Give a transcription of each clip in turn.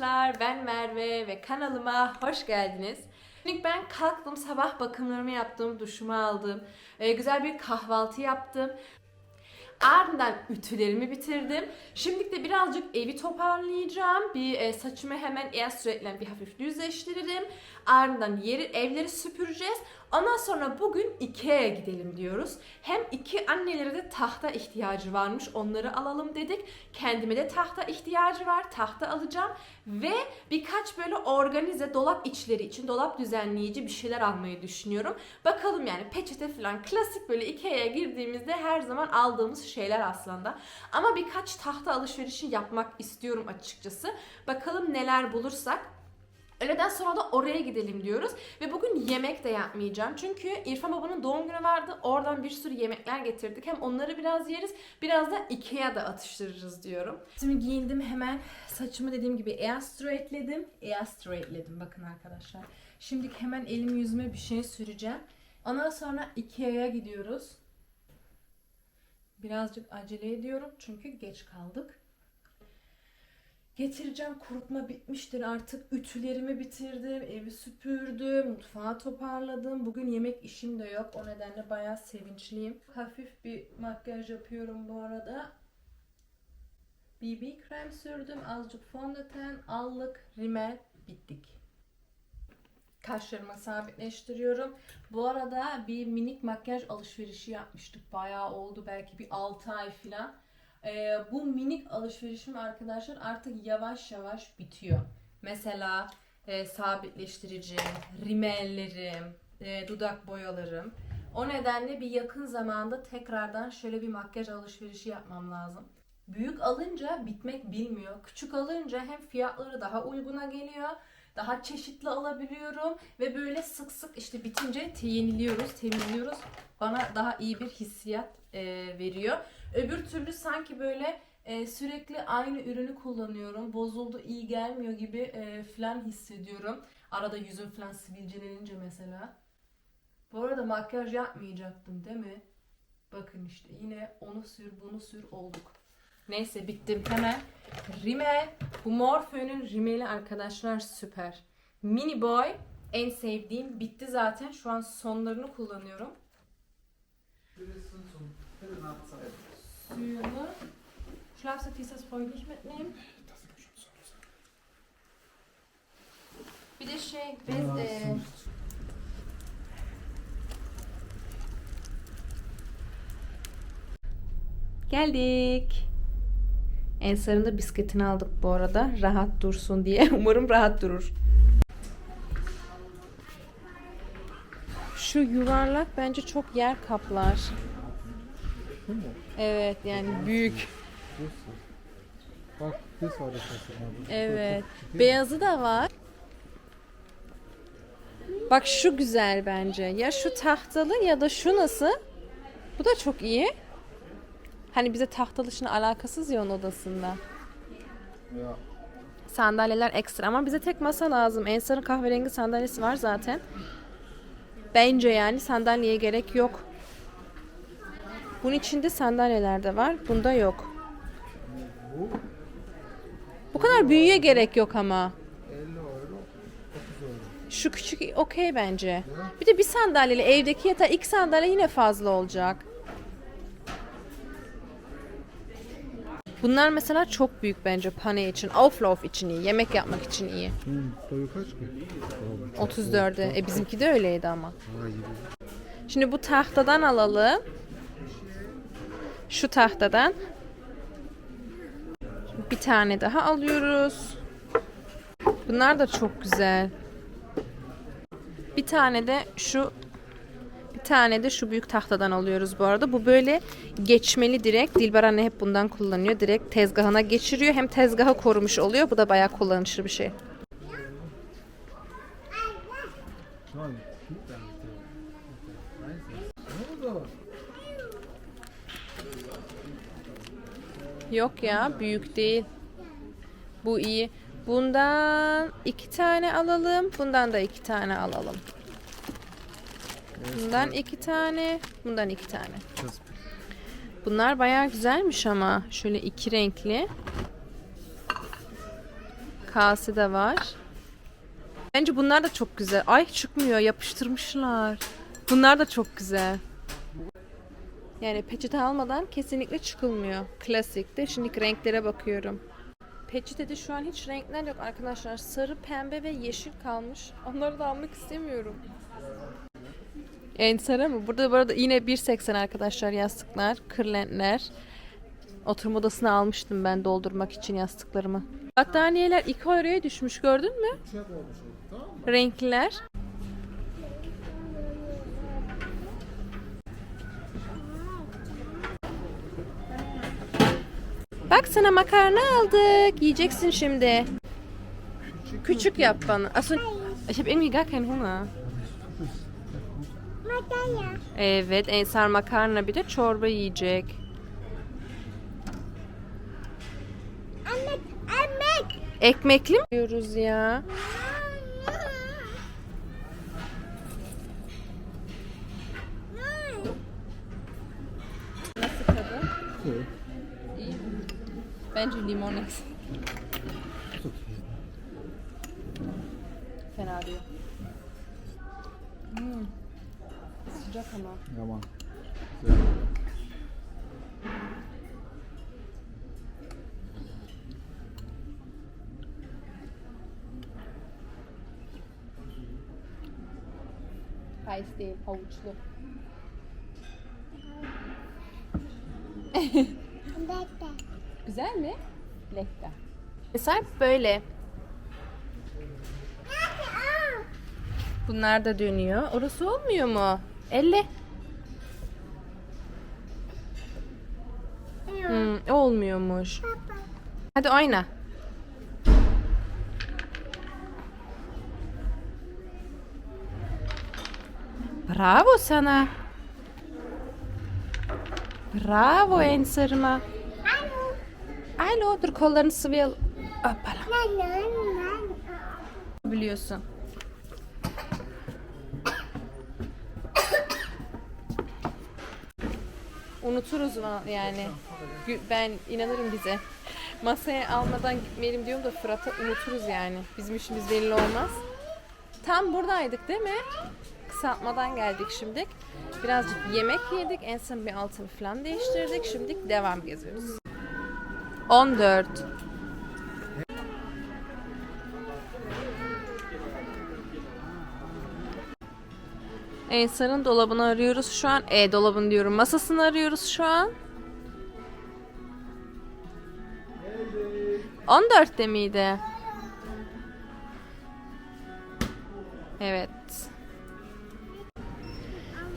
Arkadaşlar, ben Merve ve kanalıma hoş geldiniz. Şimdi ben kalktım, sabah bakımlarımı yaptım, duşumu aldım, e, güzel bir kahvaltı yaptım. Ardından ütülerimi bitirdim. Şimdi de birazcık evi toparlayacağım. Bir e, saçımı hemen Airstreet'le bir hafif düzleştiririm. Ardından yeri, evleri süpüreceğiz. Ondan sonra bugün Ikea'ya gidelim diyoruz. Hem iki annelere de tahta ihtiyacı varmış. Onları alalım dedik. Kendime de tahta ihtiyacı var. Tahta alacağım. Ve birkaç böyle organize dolap içleri için dolap düzenleyici bir şeyler almayı düşünüyorum. Bakalım yani peçete falan klasik böyle Ikea'ya girdiğimizde her zaman aldığımız şeyler aslında. Ama birkaç tahta alışverişi yapmak istiyorum açıkçası. Bakalım neler bulursak. Öğleden sonra da oraya gidelim diyoruz. Ve bugün yemek de yapmayacağım. Çünkü İrfan babanın doğum günü vardı. Oradan bir sürü yemekler getirdik. Hem onları biraz yeriz. Biraz da Ikea'da atıştırırız diyorum. Şimdi giyindim hemen. Saçımı dediğim gibi air straightledim. Air straightledim bakın arkadaşlar. Şimdi hemen elimi yüzüme bir şey süreceğim. Ondan sonra Ikea'ya gidiyoruz. Birazcık acele ediyorum çünkü geç kaldık. Getireceğim kurutma bitmiştir artık. Ütülerimi bitirdim, evi süpürdüm, mutfağı toparladım. Bugün yemek işim de yok. O nedenle bayağı sevinçliyim. Hafif bir makyaj yapıyorum bu arada. BB krem sürdüm, azıcık fondöten, allık, rimel, bittik. Kaşlarımı sabitleştiriyorum. Bu arada bir minik makyaj alışverişi yapmıştık. Bayağı oldu belki bir 6 ay falan. Ee, bu minik alışverişim arkadaşlar artık yavaş yavaş bitiyor. Mesela e, sabitleştirici, rimellerim, e, dudak boyalarım. O nedenle bir yakın zamanda tekrardan şöyle bir makyaj alışverişi yapmam lazım. Büyük alınca bitmek bilmiyor. Küçük alınca hem fiyatları daha uyguna geliyor, daha çeşitli alabiliyorum ve böyle sık sık işte bitince yeniliyoruz, temizliyoruz. Bana daha iyi bir hissiyat e, veriyor. Öbür türlü sanki böyle e, sürekli aynı ürünü kullanıyorum. Bozuldu, iyi gelmiyor gibi e, falan hissediyorum. Arada yüzüm falan sivilcelenince mesela. Bu arada makyaj yapmayacaktım değil mi? Bakın işte yine onu sür bunu sür olduk. Neyse bittim hemen. Rimmel. Bu Morphe'nin rimeli arkadaşlar süper. Mini Boy en sevdiğim. Bitti zaten. Şu an sonlarını kullanıyorum. Suyunu. Schlafsack das feucht mitnehmen. Bir de şey bez e, Geldik. Ensar'ın da bisikletini aldık bu arada. Rahat dursun diye. Umarım rahat durur. Şu yuvarlak bence çok yer kaplar. Bu mu? Evet yani büyük. Bak this var esasında. Evet. Beyazı da var. Bak şu güzel bence. Ya şu tahtalı ya da şu nasıl? Bu da çok iyi. Hani bize tahtalı şimdi alakasız ya onun odasında. Ya Sandalyeler ekstra ama bize tek masa lazım. Ensar'ın kahverengi sandalyesi var zaten. Bence yani sandalyeye gerek yok. Bunun içinde sandalyeler de var. Bunda yok. bu kadar büyüğe gerek yok ama. 50 euro, 30 euro. Şu küçük okey bence. Bir de bir sandalyeli evdeki yatağı iki sandalye yine fazla olacak. Bunlar mesela çok büyük bence pane için. Auflauf için iyi. Yemek yapmak için iyi. Boyu kaç ki? Abi, çok 34'e. E bizimki de öyleydi ama. Şimdi bu tahtadan alalım. Şu tahtadan. Bir tane daha alıyoruz. Bunlar da çok güzel. Bir tane de şu bir tane de şu büyük tahtadan alıyoruz bu arada. Bu böyle geçmeli direkt. Dilber anne hep bundan kullanıyor. Direkt tezgahına geçiriyor. Hem tezgahı korumuş oluyor. Bu da bayağı kullanışlı bir şey. Nein, gut damit. Ne oldu? Yok ya büyük değil. Bu iyi. Bundan iki tane alalım. Bundan da iki tane alalım. Bundan iki tane. Bundan iki tane. Bunlar bayağı güzelmiş ama. Şöyle iki renkli. kase de var. Bence bunlar da çok güzel. Ay çıkmıyor yapıştırmışlar. Bunlar da çok güzel. Yani peçete almadan kesinlikle çıkılmıyor. Klasikte. Şimdi renklere bakıyorum. Peçetede şu an hiç renkler yok arkadaşlar. Sarı, pembe ve yeşil kalmış. Onları da almak istemiyorum. Ensara mı? Burada bu arada yine 1.80 arkadaşlar yastıklar, kırlentler. Oturma odasına almıştım ben doldurmak için yastıklarımı. Battaniyeler 2 euroya düşmüş gördün mü? Renkliler. Bak sana makarna aldık. Yiyeceksin şimdi. Küçük yap bana. Also, ich habe irgendwie gar keinen Hunger. Madalya. Evet, Ensar makarna bir de çorba yiyecek. Ahmet. Ekmekli mi yiyoruz ya? Nasıl tadı? İyi. Bence limon eksik. Fena değil. Hmm. Sıcak ama. Yaman. Kayıs değil, havuçlu. Güzel mi? Lekka. Mesela böyle. Bunlar da dönüyor. Orası olmuyor mu? Elle. Hmm, olmuyormuş. Hadi oyna. Bravo sana. Bravo Ensar'ıma. Alo. Dur kollarını sıvayalım. Hoppala. Biliyorsun. Unuturuz yani. Ben inanırım bize. Masaya almadan gitmeyelim diyorum da Fırat'a unuturuz yani. Bizim işimiz belli olmaz. Tam buradaydık değil mi? Kısaltmadan geldik şimdi. Birazcık yemek yedik. En son bir altını falan değiştirdik. Şimdi devam geziyoruz. 14. Ensar'ın dolabını arıyoruz şu an. E dolabını diyorum. Masasını arıyoruz şu an. 14'te miydi? Evet.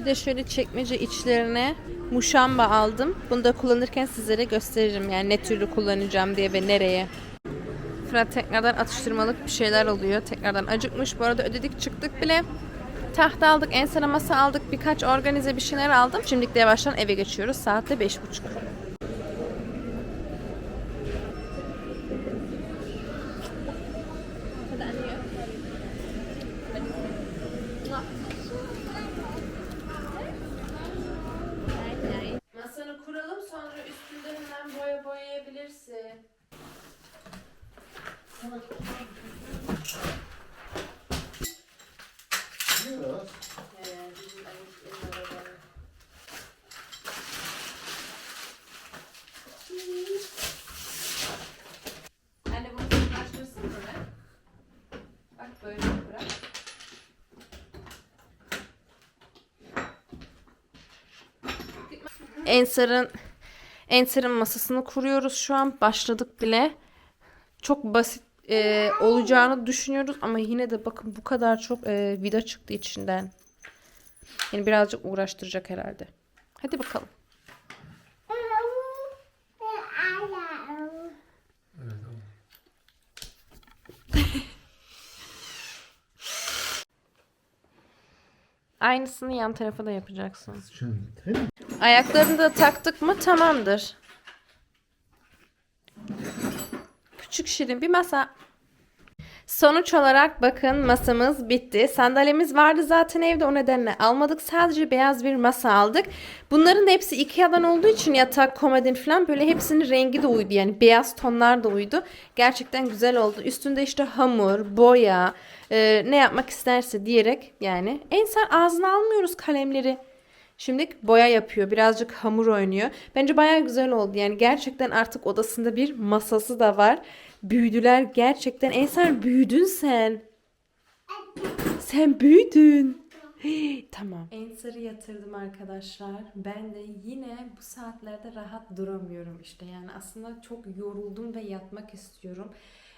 Bir de şöyle çekmece içlerine muşamba aldım. Bunu da kullanırken sizlere gösteririm. Yani ne türlü kullanacağım diye ve nereye. Fırat tekrardan atıştırmalık bir şeyler alıyor. Tekrardan acıkmış. Bu arada ödedik çıktık bile. Tahta aldık, masa aldık, birkaç organize bir şeyler aldım. Şimdilik de yavaştan eve geçiyoruz. Saat de beş buçuk. Masanı kuralım sonra üstünde hemen boya boyayabilirsin. Anne bunu sıklaştırsın mı? Bak böyle bırak. Ensar'ın Ensar'ın masasını kuruyoruz şu an. Başladık bile. Çok basit e, olacağını düşünüyoruz ama yine de bakın bu kadar çok e, vida çıktı içinden. Yani birazcık uğraştıracak herhalde. Hadi bakalım. Aynısını yan tarafa da yapacaksın. Ayaklarını da taktık mı tamamdır. Küçük şirin bir masa. Sonuç olarak bakın masamız bitti. Sandalyemiz vardı zaten evde o nedenle almadık. Sadece beyaz bir masa aldık. Bunların da hepsi Ikea'dan olduğu için yatak, komodin falan böyle hepsinin rengi de uydu. Yani beyaz tonlar da uydu. Gerçekten güzel oldu. Üstünde işte hamur, boya, e, ne yapmak isterse diyerek yani. Ensar ağzına almıyoruz kalemleri. Şimdi boya yapıyor. Birazcık hamur oynuyor. Bence bayağı güzel oldu. Yani gerçekten artık odasında bir masası da var. Büyüdüler gerçekten. Ensar büyüdün sen. Sen büyüdün. Hii, tamam. Ensar'ı yatırdım arkadaşlar. Ben de yine bu saatlerde rahat duramıyorum işte. Yani aslında çok yoruldum ve yatmak istiyorum.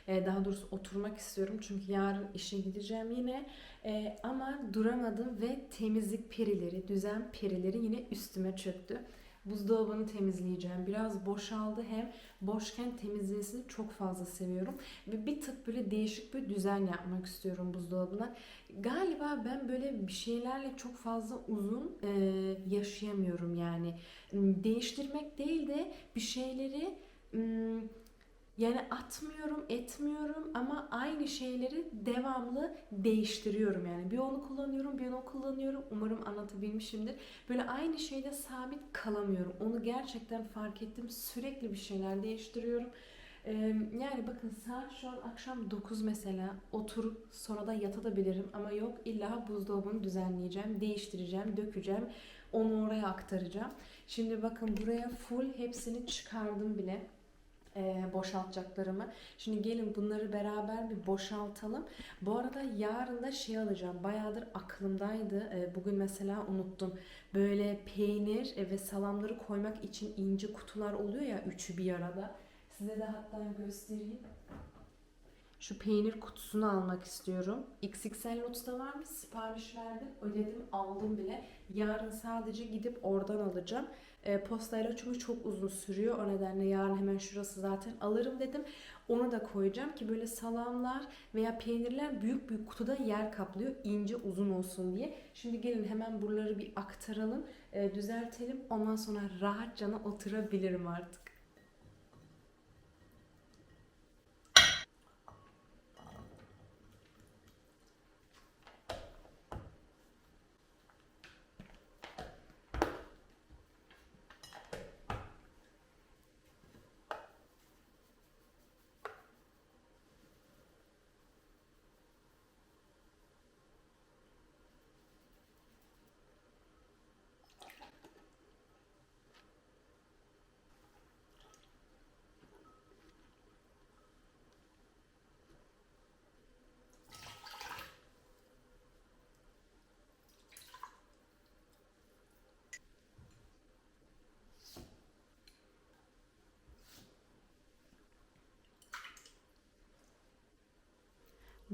Ee, daha doğrusu oturmak istiyorum. Çünkü yarın işe gideceğim yine. Ee, ama duramadım ve temizlik perileri, düzen perileri yine üstüme çöktü. Buzdolabını temizleyeceğim. Biraz boşaldı hem boşken temizlesini çok fazla seviyorum. Ve bir tık böyle değişik bir düzen yapmak istiyorum buzdolabına. Galiba ben böyle bir şeylerle çok fazla uzun e, yaşayamıyorum yani. Değiştirmek değil de bir şeyleri m, yani atmıyorum, etmiyorum ama aynı şeyleri devamlı değiştiriyorum yani. Bir onu kullanıyorum, bir onu kullanıyorum. Umarım anlatabilmişimdir. Böyle aynı şeyde sabit kalamıyorum. Onu gerçekten fark ettim. Sürekli bir şeyler değiştiriyorum. Yani bakın saat şu an akşam 9 mesela. Oturup sonra da yatabilirim ama yok illa buzdolabını düzenleyeceğim, değiştireceğim, dökeceğim. Onu oraya aktaracağım. Şimdi bakın buraya full hepsini çıkardım bile e, boşaltacaklarımı. Şimdi gelin bunları beraber bir boşaltalım. Bu arada yarın da şey alacağım. Bayağıdır aklımdaydı. E, bugün mesela unuttum. Böyle peynir e, ve salamları koymak için ince kutular oluyor ya üçü bir arada. Size de hatta göstereyim. Şu peynir kutusunu almak istiyorum. XXL Lotus'ta var mı? Sipariş verdim, ödedim, aldım bile. Yarın sadece gidip oradan alacağım. E, postayla çünkü çok uzun sürüyor. O nedenle yarın hemen şurası zaten alırım dedim. Onu da koyacağım ki böyle salamlar veya peynirler büyük büyük kutuda yer kaplıyor. ince uzun olsun diye. Şimdi gelin hemen buraları bir aktaralım, e, düzeltelim. Ondan sonra rahatça oturabilirim artık.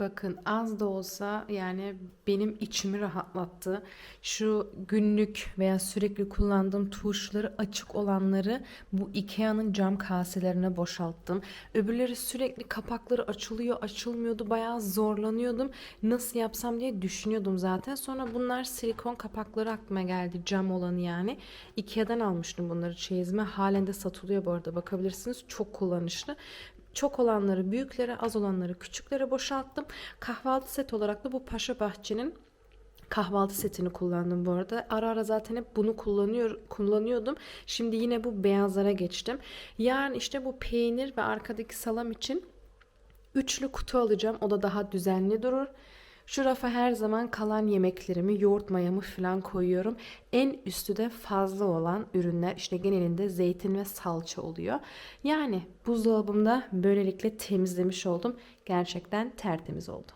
Bakın az da olsa yani benim içimi rahatlattı. Şu günlük veya sürekli kullandığım tuşları açık olanları bu Ikea'nın cam kaselerine boşalttım. Öbürleri sürekli kapakları açılıyor açılmıyordu bayağı zorlanıyordum. Nasıl yapsam diye düşünüyordum zaten. Sonra bunlar silikon kapakları aklıma geldi cam olanı yani. Ikea'dan almıştım bunları çeyizime. Halen de satılıyor bu arada bakabilirsiniz. Çok kullanışlı. Çok olanları büyüklere, az olanları küçüklere boşalttım. Kahvaltı set olarak da bu Paşa Bahçe'nin kahvaltı setini kullandım bu arada. Ara ara zaten hep bunu kullanıyor, kullanıyordum. Şimdi yine bu beyazlara geçtim. Yarın işte bu peynir ve arkadaki salam için üçlü kutu alacağım. O da daha düzenli durur. Şu rafa her zaman kalan yemeklerimi, yoğurt mayamı falan koyuyorum. En üstü de fazla olan ürünler işte genelinde zeytin ve salça oluyor. Yani buzdolabımda böylelikle temizlemiş oldum. Gerçekten tertemiz oldu.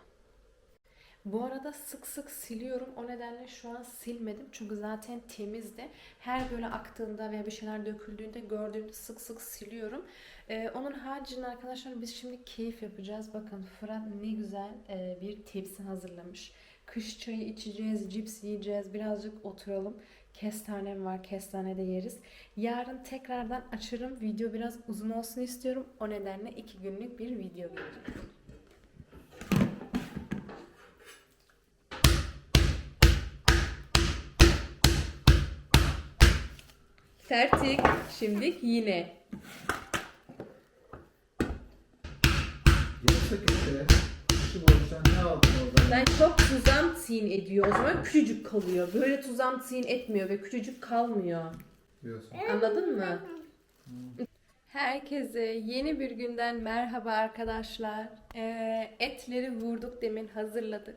Bu arada sık sık siliyorum. O nedenle şu an silmedim. Çünkü zaten temizdi. Her böyle aktığında veya bir şeyler döküldüğünde gördüğümde sık sık siliyorum. Ee, onun haricinde arkadaşlar biz şimdi keyif yapacağız. Bakın Fırat ne güzel e, bir tepsi hazırlamış. Kış çayı içeceğiz, cips yiyeceğiz. Birazcık oturalım. Kestanem var, kestane de yeriz. Yarın tekrardan açarım. Video biraz uzun olsun istiyorum. O nedenle iki günlük bir video gelecek. Tertik. Şimdi yine. Ben çok zusammenziehen ediyor. O zaman küçücük kalıyor. Böyle zusammenziehen etmiyor ve küçücük kalmıyor. Diyorsun. Anladın mı? Herkese yeni bir günden merhaba arkadaşlar. Ee, etleri vurduk demin hazırladık.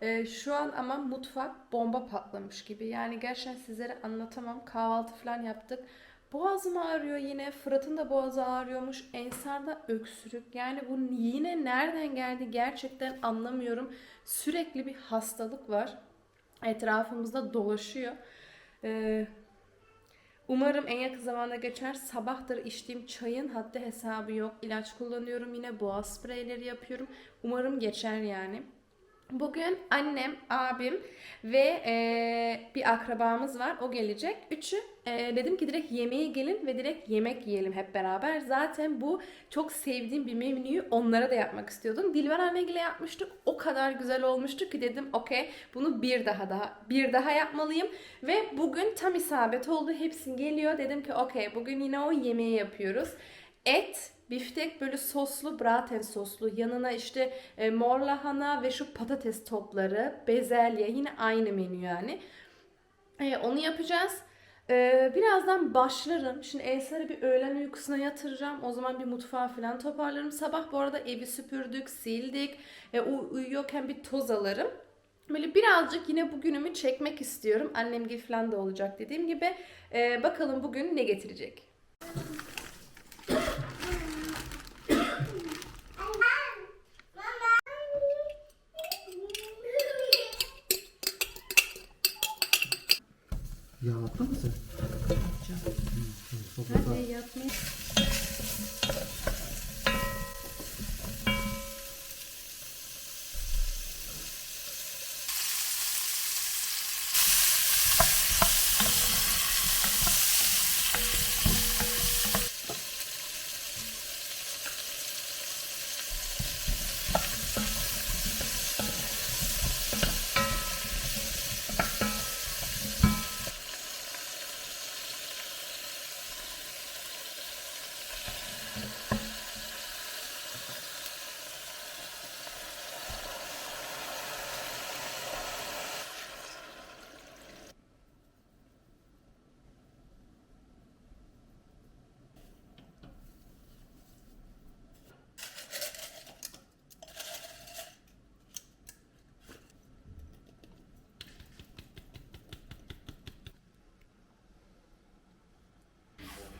Ee, şu an ama mutfak bomba patlamış gibi. Yani gerçekten sizlere anlatamam. Kahvaltı falan yaptık. Boğazım ağrıyor yine. Fırat'ın da boğazı ağrıyormuş. Ensar'da öksürük. Yani bu yine nereden geldi gerçekten anlamıyorum. Sürekli bir hastalık var. Etrafımızda dolaşıyor. Ee, Umarım en yakın zamanda geçer. Sabahtır içtiğim çayın haddi hesabı yok. İlaç kullanıyorum yine. Boğaz spreyleri yapıyorum. Umarım geçer yani. Bugün annem, abim ve eee, bir akrabamız var. O gelecek. Üçü eee, dedim ki direkt yemeğe gelin ve direkt yemek yiyelim hep beraber. Zaten bu çok sevdiğim bir menüyü onlara da yapmak istiyordum. Dilber anneyle yapmıştık. O kadar güzel olmuştu ki dedim okey bunu bir daha daha bir daha yapmalıyım. Ve bugün tam isabet oldu. Hepsi geliyor. Dedim ki okey bugün yine o yemeği yapıyoruz. Et, biftek böyle soslu, braten soslu. Yanına işte e, mor lahana ve şu patates topları, bezelye yine aynı menü yani. E, onu yapacağız. E, birazdan başlarım. Şimdi Elsa'yı bir öğlen uykusuna yatıracağım. O zaman bir mutfağı falan toparlarım. Sabah bu arada evi süpürdük, sildik. E, u- uyuyorken bir toz alırım. Böyle birazcık yine bugünümü çekmek istiyorum. Annem gibi falan da olacak dediğim gibi. E, bakalım bugün ne getirecek. Ya attın mı sen? Ben de yatmayı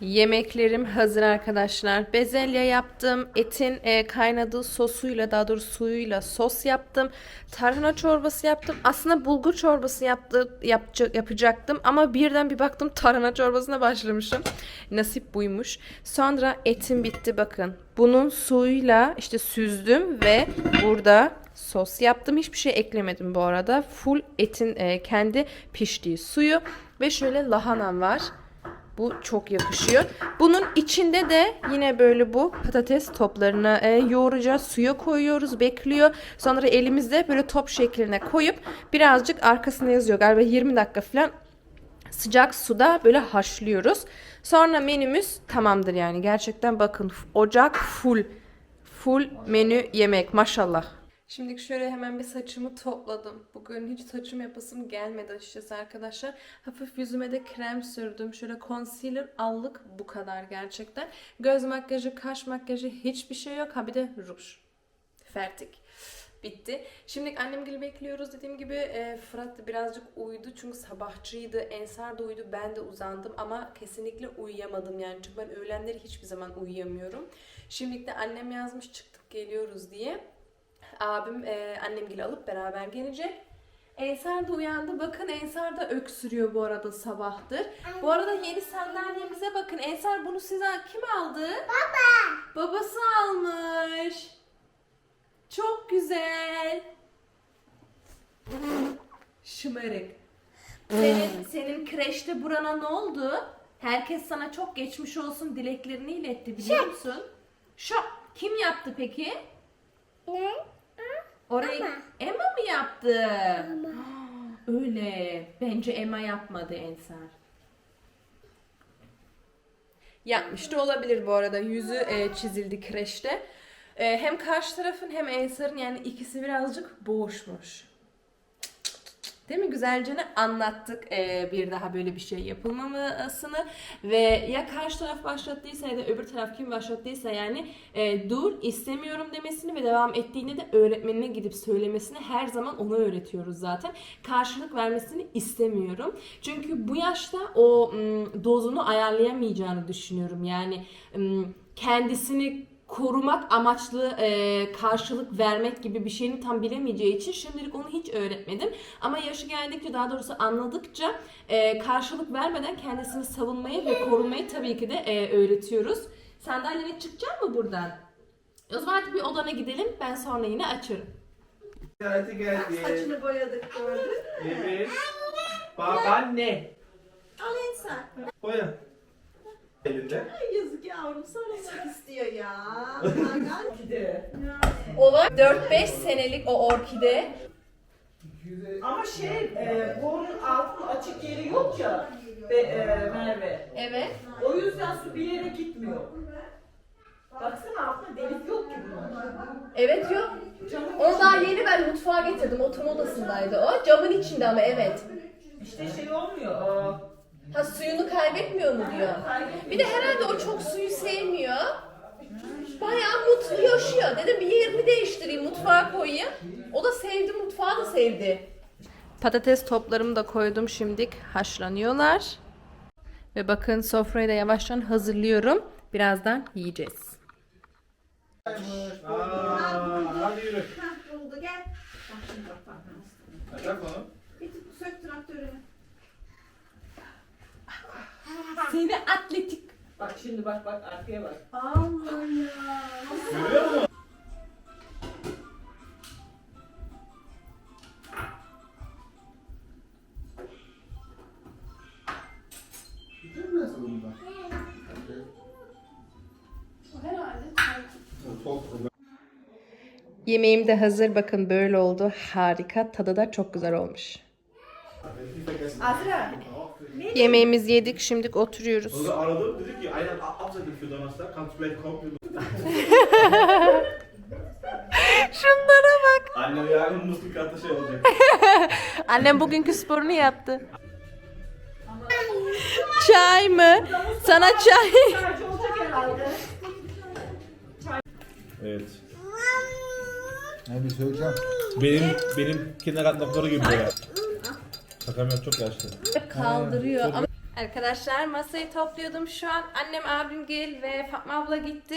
Yemeklerim hazır arkadaşlar. Bezelye yaptım. Etin e, kaynadığı sosuyla daha doğrusu suyuyla sos yaptım. Tarhana çorbası yaptım. Aslında bulgur çorbası yaptı, yapca- yapacaktım ama birden bir baktım tarhana çorbasına başlamışım. Nasip buymuş. Sonra etim bitti bakın. Bunun suyuyla işte süzdüm ve burada sos yaptım. Hiçbir şey eklemedim bu arada. Full etin e, kendi piştiği suyu ve şöyle lahanam var. Bu çok yakışıyor. Bunun içinde de yine böyle bu patates toplarını e, yoğuracağız. Suya koyuyoruz. Bekliyor. Sonra elimizde böyle top şekline koyup birazcık arkasında yazıyor. Galiba 20 dakika falan sıcak suda böyle haşlıyoruz. Sonra menümüz tamamdır yani. Gerçekten bakın ocak full. Full menü yemek maşallah. Şimdi şöyle hemen bir saçımı topladım. Bugün hiç saçım yapasım gelmedi açıkçası arkadaşlar. Hafif yüzüme de krem sürdüm. Şöyle concealer allık bu kadar gerçekten. Göz makyajı, kaş makyajı hiçbir şey yok. Ha bir de ruj. Fertik. Bitti. Şimdi annem gibi bekliyoruz. Dediğim gibi e, Fırat da birazcık uyudu. Çünkü sabahçıydı. Ensar da uyudu. Ben de uzandım. Ama kesinlikle uyuyamadım yani. Çünkü ben öğlenleri hiçbir zaman uyuyamıyorum. Şimdi de annem yazmış çıktık geliyoruz diye. Abim e, annemgili alıp beraber gelecek. Ensar da uyandı. Bakın Ensar da öksürüyor bu arada sabahtır. Bu arada yeni sandalyemize bakın. Ensar bunu size kim aldı? Baba. Babası almış. Çok güzel. Şımarık. Senin, senin kreşte burana ne oldu? Herkes sana çok geçmiş olsun dileklerini iletti biliyor musun? Şu kim yaptı peki? Ne? Orayı Emma. Emma mı yaptı? Öyle. Bence Emma yapmadı Ensar. Yapmış da olabilir bu arada. Yüzü e, çizildi kreşte. e, hem karşı tarafın hem Ensar'ın yani ikisi birazcık boğuşmuş. Değil mi? Güzelce ne anlattık ee, bir daha böyle bir şey yapılmamasını ve ya karşı taraf başlattıysa ya da öbür taraf kim başlattıysa yani e, dur istemiyorum demesini ve devam ettiğinde de öğretmenine gidip söylemesini her zaman ona öğretiyoruz zaten. Karşılık vermesini istemiyorum. Çünkü bu yaşta o m, dozunu ayarlayamayacağını düşünüyorum. Yani m, kendisini korumak amaçlı e, karşılık vermek gibi bir şeyini tam bilemeyeceği için şimdilik onu hiç öğretmedim. Ama yaşı geldikçe daha doğrusu anladıkça e, karşılık vermeden kendisini savunmayı ve korumayı tabii ki de e, öğretiyoruz. Sandalyene çıkacak mı buradan? O zaman hadi bir odana gidelim. Ben sonra yine açarım. Ziyarete geldi. Saçını boyadık gördün. Evet. Babaanne. Al insan. Boya. Elinde. Ay yazık yavrum sarılmak istiyor ya. Hakan gidi. O var 4-5 senelik o orkide. Ama şey, e, borunun altının açık yeri yok ya be, e, Merve. Evet. O yüzden su bir yere gitmiyor. Baksana altında delik yok ki bunun. Evet yok. Onu daha yeni ben mutfağa getirdim. Oturma odasındaydı o. Camın içinde ama evet. İşte şey olmuyor. aa, Ha suyunu kaybetmiyor mu diyor. Bir de herhalde o çok suyu sevmiyor. Bayağı mutlu yaşıyor. Dedim bir yerimi değiştireyim, mutfağa koyayım. O da sevdi, mutfağı da sevdi. Patates toplarımı da koydum şimdilik. Haşlanıyorlar. Ve bakın sofrayı da yavaştan hazırlıyorum. Birazdan yiyeceğiz. Aa, hadi yürü. Gel. Bak şimdi bak bak. Hadi yap onu. Bir tık sök traktörünü. Seni atletik. Bak şimdi bak bak arkaya bak. Allah ya. Görüyor musun? Yemeğim de hazır. Bakın böyle oldu. Harika. Tadı da çok güzel olmuş. Azra. Yemeğimizi yedik. Şimdi oturuyoruz. Sonra aradım dedi ki aynen Donnerstag. Kannst du vielleicht kommen? Şunlara bak. Annem yarın muslukatta şey olacak. Annem bugünkü sporunu yaptı. Çay mı? Sana çay. Sadece olacak herhalde. Evet. Ne bir söyleyeceğim. Benim benim kindergarten gibi böyle. Şakam yok çok yaşlı. Kaldırıyor. Ama... Arkadaşlar masayı topluyordum şu an. Annem, abim gel ve Fatma abla gitti.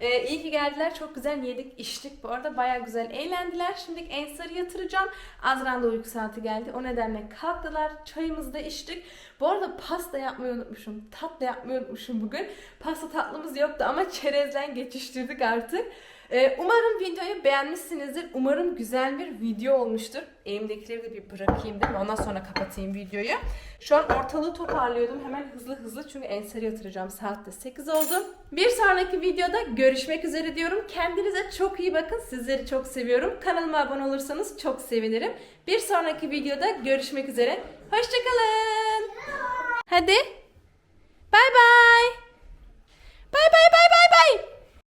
Ee, iyi ki geldiler. Çok güzel yedik, içtik. Bu arada baya güzel eğlendiler. Şimdi Ensar'ı yatıracağım. Azra'nın da uyku saati geldi. O nedenle kalktılar. Çayımızı da içtik. Bu arada pasta yapmayı unutmuşum. Tatlı yapmayı unutmuşum bugün. Pasta tatlımız yoktu ama çerezden geçiştirdik artık. Ee, umarım videoyu beğenmişsinizdir. Umarım güzel bir video olmuştur. Elimdekileri de bir bırakayım değil mi? Ondan sonra kapatayım videoyu. Şu an ortalığı toparlıyordum. Hemen hızlı hızlı çünkü enseri yatıracağım. Saat de 8 oldu. Bir sonraki videoda görüşmek üzere diyorum. Kendinize çok iyi bakın. Sizleri çok seviyorum. Kanalıma abone olursanız çok sevinirim. Bir sonraki videoda görüşmek üzere. Hoşçakalın. Hadi. Bay bay. Bay bay bay bay bay.